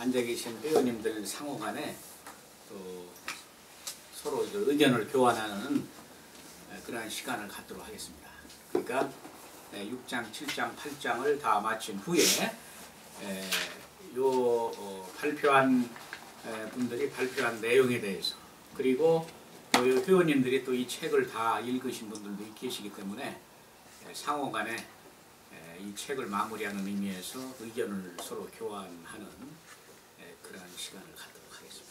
앉아 계신 회원님들 상호 간에 또 서로 의견을 교환하는 에, 그러한 시간을 갖도록 하겠습니다. 그러니까 6장, 7장, 8장을 다 마친 후에 에, 요 어, 발표한 에, 분들이 발표한 내용에 대해서 그리고 또 회원님들이 또 이 책을 다 읽으신 분들도 계시기 때문에 에, 상호 간에 에, 이 책을 마무리하는 의미에서 의견을 서로 교환하는 에, 그러한 시간을 갖도록 하겠습니다.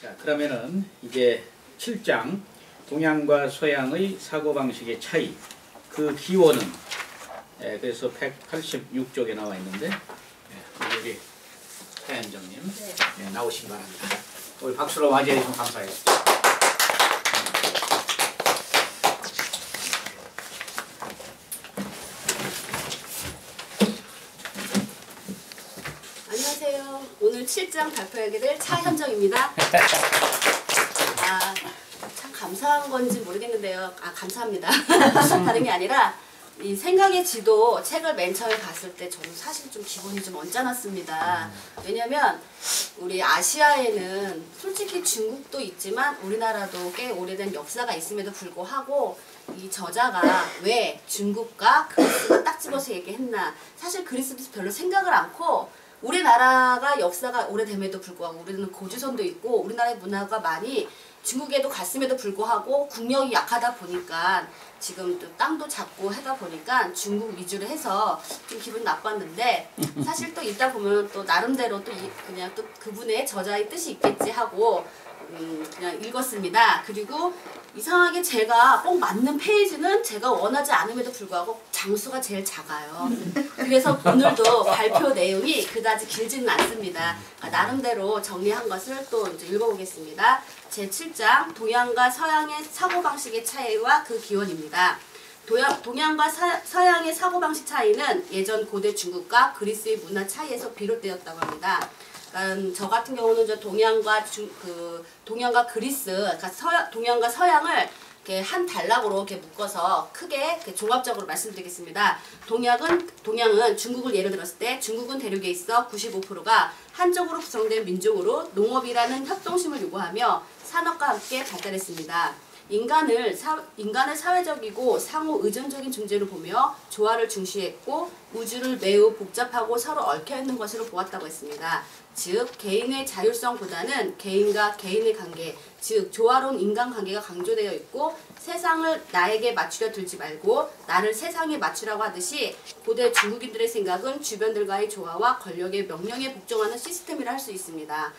자 그러면은 이제 7장 동양과 서양의 사고방식의 차이 그 기원은 에, 그래서 186쪽에 나와 있는데 예, 우리 태연정님 네. 예, 나오시기 바랍니다. 오늘 박수로 맞이해 주셔서. 안녕하세요. 오늘 7장 발표하게 될 차현정입니다. 아, 참 감사한 건지 모르겠는데요. 아, 감사합니다. 다른 게 아니라 이 생각의 지도 책을 맨 처음에 봤을 때 저는 사실 좀 기분이 좀 언짢았습니다. 왜냐면 우리 아시아에는 솔직히 중국도 있지만 우리나라도 꽤 오래된 역사가 있음에도 불구하고 이 저자가 왜 중국과 그리스를 딱 집어서 얘기했나 사실 그리스도 별로 생각을 않고 우리나라가 역사가 오래됨에도 불구하고 우리는 고주선도 있고 우리나라의 문화가 많이 중국에도 갔음에도 불구하고 국력이 약하다 보니까 지금 또 땅도 작고 하다 보니까 중국 위주로 해서 좀 기분 나빴는데 사실 또 있다 보면 또 나름대로 또 이- 그냥 또 그분의 저자의 뜻이 있겠지 하고 음, 그냥 읽었습니다. 그리고 이상하게 제가 꼭 맞는 페이지는 제가 원하지 않음에도 불구하고 장수가 제일 작아요. 그래서 오늘도 발표 내용이 그다지 길지는 않습니다. 아, 나름대로 정리한 것을 또 이제 읽어보겠습니다. 제 7장 동양과 서양의 사고방식의 차이와 그 기원입니다. 도양, 동양과 사- 서양의 사고방식 차이는 예전 고대 중국과 그리스의 문화 차이에서 비롯되었다고 합니다. 그러니까 저 같은 경우는 저 동양과 중, 그 동양과 그리스, 그러니까 서양, 동양과 서양을 이렇게 한 단락으로 이렇게 묶어서 크게 이렇게 종합적으로 말씀드리겠습니다. 동양은 동양은 중국을 예를 들었을 때 중국은 대륙에 있어 95%가 한쪽으로 구성된 민족으로 농업이라는 협동심을 요구하며 산업과 함께 발달했습니다. 인간을 사, 인간을 사회적이고 상호 의존적인 존재로 보며 조화를 중시했고 우주를 매우 복잡하고 서로 얽혀 있는 것으로 보았다고 했습니다. 즉 개인의 자율성보다는 개인과 개인의 관계, 즉 조화로운 인간 관계가 강조되어 있고 세상을 나에게 맞추려 들지 말고 나를 세상에 맞추라고 하듯이 고대 중국인들의 생각은 주변들과의 조화와 권력의 명령에 복종하는 시스템이라 할 수 있습니다.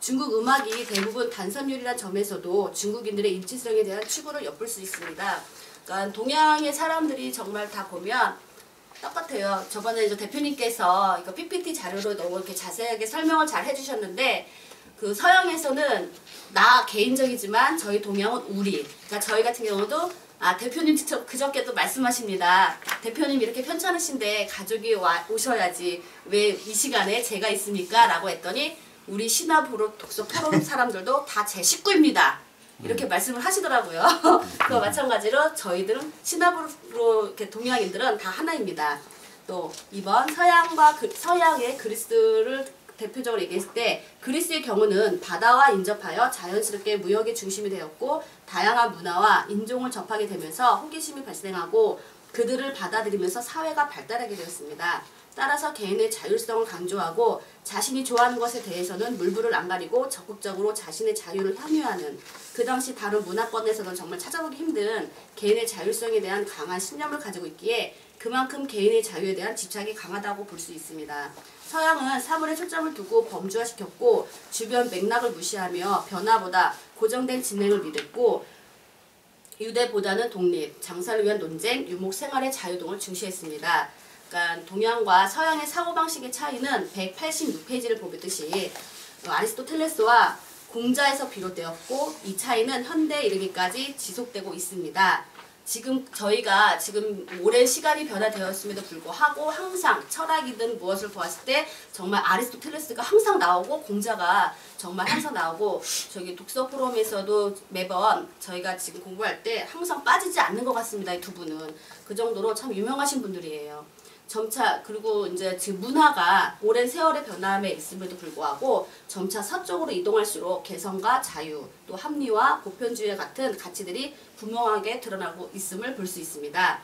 중국 음악이 대부분 단선율이란 점에서도 중국인들의 인치성에 대한 추구를 엿볼 수 있습니다. 그러니까 동양의 사람들이 정말 다 보면 똑같아요. 저번에 이제 대표님께서 이거 PPT 자료로 너무 이렇게 자세하게 설명을 잘 해주셨는데 그 서양에서는 나 개인적이지만 저희 동양은 우리. 그러니까 저희 같은 경우도 아 대표님 직접 그저께 또 말씀하십니다. 대표님 이렇게 편찮으신데 가족이 와 오셔야지 왜 이 시간에 제가 있습니까? 라고 했더니 우리 신화부로 독서 토론 사람들도 다 제 식구입니다. 이렇게 말씀을 하시더라고요. 그와 마찬가지로 저희들은 신화부로 이렇게 동양인들은 다 하나입니다. 또 이번 서양과 그, 서양의 그리스를 대표적으로 얘기했을 때 그리스의 경우는 바다와 인접하여 자연스럽게 무역의 중심이 되었고 다양한 문화와 인종을 접하게 되면서 호기심이 발생하고 그들을 받아들이면서 사회가 발달하게 되었습니다. 따라서 개인의 자율성을 강조하고 자신이 좋아하는 것에 대해서는 물불을 안 가리고 적극적으로 자신의 자유를 향유하는 그 당시 다른 문화권에서는 정말 찾아보기 힘든 개인의 자율성에 대한 강한 신념을 가지고 있기에 그만큼 개인의 자유에 대한 집착이 강하다고 볼 수 있습니다. 서양은 사물에 초점을 두고 범주화시켰고 주변 맥락을 무시하며 변화보다 고정된 진행을 믿었고 유대보다는 독립, 장사를 위한 논쟁, 유목 생활의 자유 등을 중시했습니다. 그러니까 동양과 서양의 사고방식의 차이는 186페이지를 보듯이 아리스토텔레스와 공자에서 비롯되었고 이 차이는 현대에 이르기까지 지속되고 있습니다. 지금 저희가 지금 오랜 시간이 변화되었음에도 불구하고 항상 철학이든 무엇을 보았을 때 정말 아리스토텔레스가 항상 나오고 공자가 정말 항상 나오고 저기 독서 포럼에서도 매번 저희가 지금 공부할 때 항상 빠지지 않는 것 같습니다. 이 두 분은 그 정도로 참 유명하신 분들이에요. 점차 그리고 이제 지금 문화가 오랜 세월의 변함에 있음에도 불구하고 점차 서쪽으로 이동할수록 개성과 자유 또 합리와 보편주의 같은 가치들이 분명하게 드러나고 있음을 볼 수 있습니다.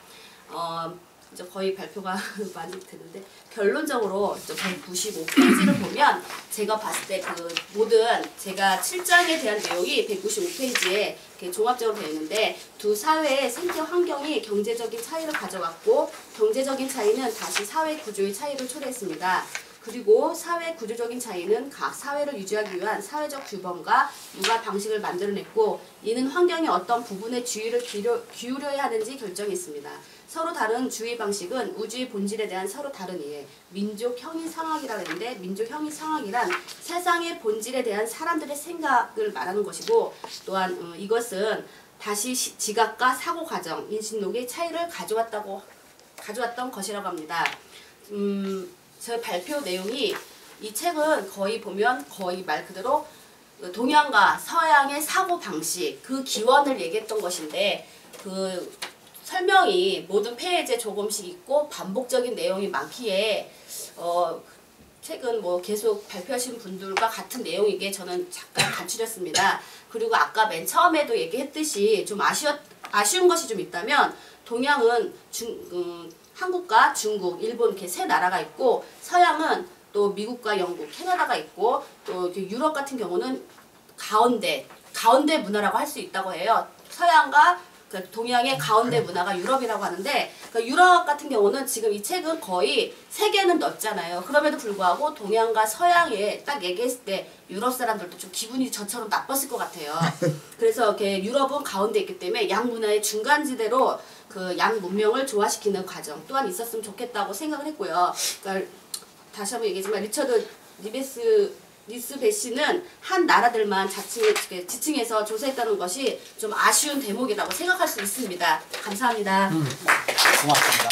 어, 이제 거의 발표가 많이 되는데 결론적으로 195페이지를 보면 제가 봤을 때 그 모든 제가 7장에 대한 내용이 195페이지에 이렇게 종합적으로 되어 있는데 두 사회의 생태 환경이 경제적인 차이를 가져갔고 경제적인 차이는 다시 사회 구조의 차이를 초래했습니다. 그리고 사회 구조적인 차이는 각 사회를 유지하기 위한 사회적 규범과 육아 방식을 만들어냈고 이는 환경의 어떤 부분에 주의를 기울여, 기울여야 하는지 결정했습니다. 서로 다른 주의 방식은 우주의 본질에 대한 서로 다른 이해, 민족 형이 상학이라고 했는데 민족 형이 상학이란 세상의 본질에 대한 사람들의 생각을 말하는 것이고 또한 어, 이것은 다시 시- 지각과 사고 과정, 인신록의 차이를 가져왔다고 가져왔던 것이라고 합니다. 음, 제 발표 내용이 이 책은 거의 보면 거의 말 그대로 동양과 서양의 사고 방식 그 기원을 얘기했던 것인데 그 설명이 모든 페이지에 조금씩 있고 반복적인 내용이 많기에 어 책은 뭐 계속 발표하신 분들과 같은 내용이기에 저는 잠깐 간추렸습니다. 그리고 아까 맨 처음에도 얘기했듯이 좀 아쉬웠, 아쉬운 것이 좀 있다면 동양은 중, 음, 한국과 중국, 일본 이렇게 세 나라가 있고 서양은 또 미국과 영국, 캐나다가 있고 또 유럽 같은 경우는 가운데 가운데 문화라고 할 수 있다고 해요. 서양과 그 동양의 가운데 문화가 유럽이라고 하는데 그 유럽 같은 경우는 지금 이 책은 거의 세계는 넓잖아요. 그럼에도 불구하고 동양과 서양에 딱 얘기했을 때 유럽 사람들도 좀 기분이 저처럼 나빴을 것 같아요. 그래서 이렇게 유럽은 가운데 있기 때문에 양 문화의 중간지대로 그 양 문명을 조화시키는 과정 또한 있었으면 좋겠다고 생각을 했고요. 그러니까 다시 한번 얘기하지만 리처드 리베스 리스 베시는 한 나라들만 자칭, 지칭해서 조사했다는 것이 좀 아쉬운 대목이라고 생각할 수 있습니다. 감사합니다. 고맙습니다.